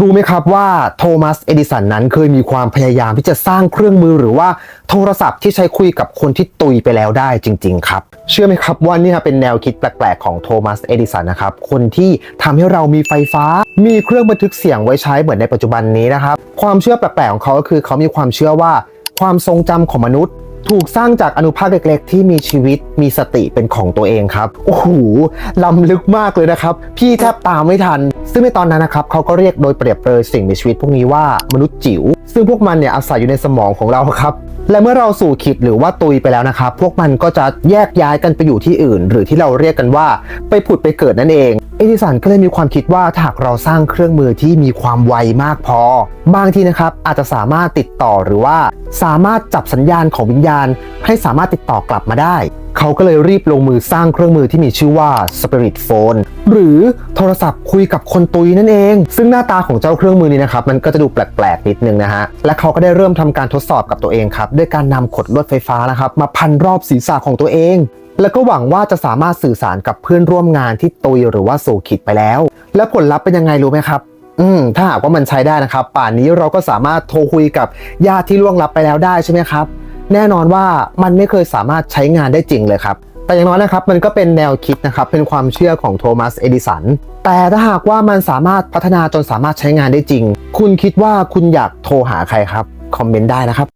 รู้ไหมครับว่าโทมัส เอดิสันนั้นเคยมีความพยายามที่จะสร้างเครื่องมือหรือว่าโทรศัพท์ที่ใช้คุยกับคนที่ตุยไปแล้วได้จริง ๆ ครับ เชื่อไหมครับว่านี่เป็นแนวคิดแปลกๆของโทมัส เอดิสันนะครับ คนที่ทำให้เรามีไฟฟ้า มีเครื่องบันทึกเสียงไว้ใช้เหมือนในปัจจุบันนี้นะครับ ความเชื่อแปลกๆของเขาก็คือเขามีความเชื่อว่าความทรงจำของมนุษย์ถูกสร้างจากอนุภาคเล็กๆ ที่มีชีวิตมีสติเป็นของตัวเองครับ โอ้โหล้ำลึกมากเลยนะครับ พี่แทบตามไม่ทัน ซึ่งในตอนนั้นนะครับเขาก็เรียกโดยเปรียบเปรยสิ่งมีชีวิตพวกนี้ว่ามนุษย์จิ๋ว ซึ่งพวกมันเนี่ยอาศัยอยู่ในสมองของเราครับและเมื่อเราสู่ขิดหรือว่าตุยไปแล้วนะครับ พวกมันก็จะแยกย้ายกันไปอยู่ที่อื่น หรือที่เราเรียกกันว่าไปผุดไปเกิดนั่นเองเอดิสันก็เลยมีความคิดว่าถ้าหากเราสร้างเครื่องมือที่มีความไวมากพอ บางทีนะครับอาจจะสามารถติดต่อหรือว่า สามารถจับสัญญาณของวิญญาณ ให้สามารถติดต่อกลับมาได้ เขาก็เลยรีบลงมือสร้างเครื่องมือที่มีชื่อว่า Spirit Phone หรือโทรศัพท์คุยกับคนตุยนั่นเอง ซึ่งหน้าตาของเจ้าเครื่องมือนี้นะครับ มันก็จะดูแปลกๆ นิดนึงนะฮะ และเขาก็ได้เริ่มทำการทดสอบกับตัวเองครับ ด้วยการนำขดลวดไฟฟ้านะครับ มาพันรอบศีรษะของตัวเอง แล้วก็หวังว่าจะสามารถสื่อสารกับเพื่อนร่วมงานที่ตุยหรือว่าสู่ขิดไปแล้ว และผลลัพธ์เป็นยังไงรู้ไหมครับอืมถ้าหากว่ามันใช้ได้นะครับ ป่านนี้เราก็สามารถโทรคุยกับญาติที่ล่วงลับไปแล้วได้ใช่ไหมครับ แน่นอนว่ามันไม่เคยสามารถใช้งานได้จริงเลยครับ แต่อย่างน้อยนะครับมันก็เป็นแนวคิดนะครับ เป็นความเชื่อของโทมัส เอดิสัน แต่ถ้าหากว่ามันสามารถพัฒนาจนสามารถใช้งานได้จริง คุณคิดว่าคุณอยากโทรหาใครครับ คอมเมนต์ได้นะครับ